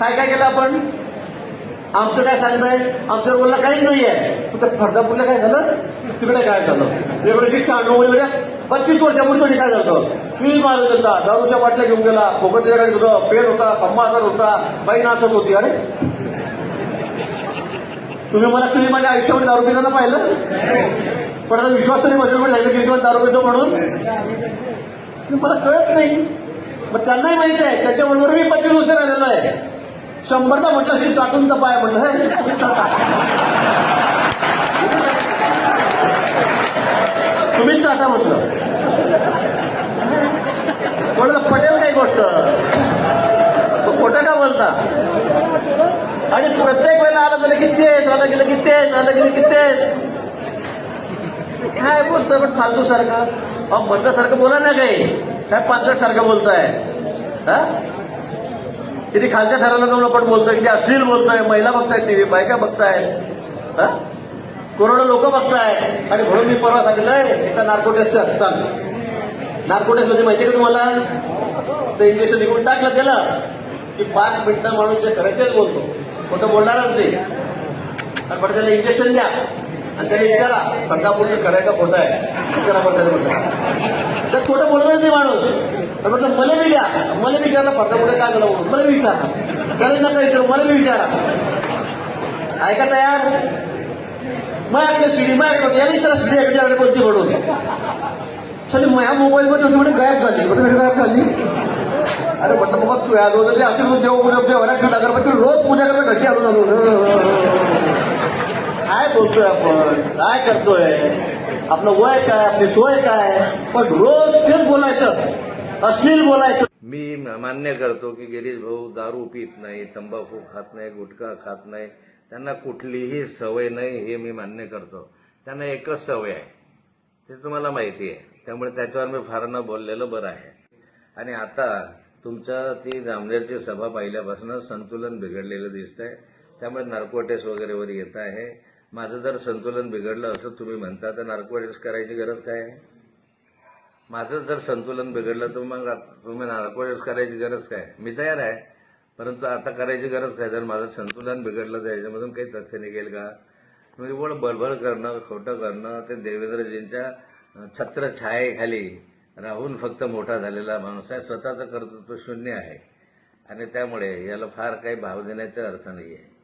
काय काय केलं आपण? आमचं काय सांगताय आमच्या रोलला काही नाही आहे तर फर्दापूरला काय झालं? तिकडे काय झालं? एकोणीसशे शहाण्णवमध्ये पंचवीस वर्षापूर्वी कधी काय झालं? तुम्ही मारत होता. दारूच्या बाटल्या घेऊन गेला. खोकत त्याच्याकडे होतं पेन होता. खंबाकर होता. बाई नाचत होती. अरे! तुम्ही मला तुम्ही माझ्या आयुष्यामध्ये दारू पिताना पाहिलं? पण आता विश्वास तरी माझ्याकडे झाला की किंवा दारू पितो म्हणून? मला कळत नाही. मग त्यांनाही माहिती आहे. त्याच्याबरोबर मी पंचवीस वर्ष राहिलेलो आहे. शंभरदा म्हटलं असेल चाटून तर पाय म्हटलं हे, तुम्ही चाटा. तुम्हीच चाटा म्हटलं. म्हटलं पटेल काही गोष्ट? तो खोटं का बोलता? आणि प्रत्येक वेळेला आलं झालं की तेच आलं गेलं की तेच आलं गेलं की तेच. काय बोलतोय पण फालतू सारखं? अहो म्हणतासारखं बोला ना काही. काय पाचट सारखं बोलताय? हा? किती खालच्या थराला जाऊन आपण बोलतोय किती अश्लील बोलतोय महिला बघतायत टीव्ही बायका बघतायत. हा? करोडो लोक बघताय आणि म्हणून मी परवा सांगितलंय एकदा नार्को टेस्ट चाल. नार्को टेस्ट म्हणजे माहिती का तुम्हाला? ते इंजेक्शन निघून टाकलं त्याला की पाच मिनिटं माणूस जे खरं तेच बोलतो. खोटं बोलणारच नाही. आणि पण त्याला इंजेक्शन द्या. आणि त्याला विचारा पंढरपूरचं खरं आहे का खोटं आहे विचारा बरं त्याला म्हटलं तर खोटं बोलणार नाही माणूस तर म्हटलं मला बी द्या मला बी विचारलं कुठे काय झालं म्हणून मला बी विचारा त्याला नका विचार मला बी विचारा ऐका तयार माझ्याकडे सीडी माझ्याकडे याला विचारा सीडी याच्याकडे कोणती म्हणून सर माझ्या मोबाईलमध्ये होती म्हणजे गायब झाली म्हणजे कशी गायब झाली अरे म्हटलं बाबा तू आज ते असेल देव पूजा देव ठेवला अगरबत्ती रोज पूजा करता घटी आलो झालो काय बोलतोय आपण? काय करतोय? आपलं वय काय? आपली सोय काय? पण रोज तेच बोलायचं. अश्लील बोलायचं. मी मान्य करतो की गिरीश भाऊ दारू पित नाही तंबाखू खात नाही गुटखा खात नाही. त्यांना कुठलीही सवय नाही हे मी मान्य करतो. त्यांना एकच सवय आहे. ते तुम्हाला माहिती आहे. त्यामुळे त्याच्यावर मी फार न बोललेलं बरं आहे. आणि आता तुमच्या ती जामनेरची सभा पाहिल्यापासून संतुलन बिघडलेलं दिसतंय. त्यामुळे नार्कोटेस वगैरेवर येत आहे. माझं जर संतुलन बिघडलं असं तुम्ही म्हणता तर नार्कोटिक्स करायची गरज काय आहे? माझं जर संतुलन बिघडलं तर मग आता तुम्ही नार्कोटिक्स करायची गरज काय? मी तयार आहे. परंतु आता करायची गरज काय? जर माझं संतुलन बिघडलं तर याच्यामधून काही तथ्य निघेल का? म्हणजे बोल बळबळ करणं खोटं करणं ते देवेंद्रजींच्या छत्रछायेखाली राहून फक्त मोठा झालेला माणूस आहे. स्वतःचं कर्तृत्व शून्य आहे. आणि त्यामुळे याला फार काही भाव देण्याचा अर्थ नाही आहे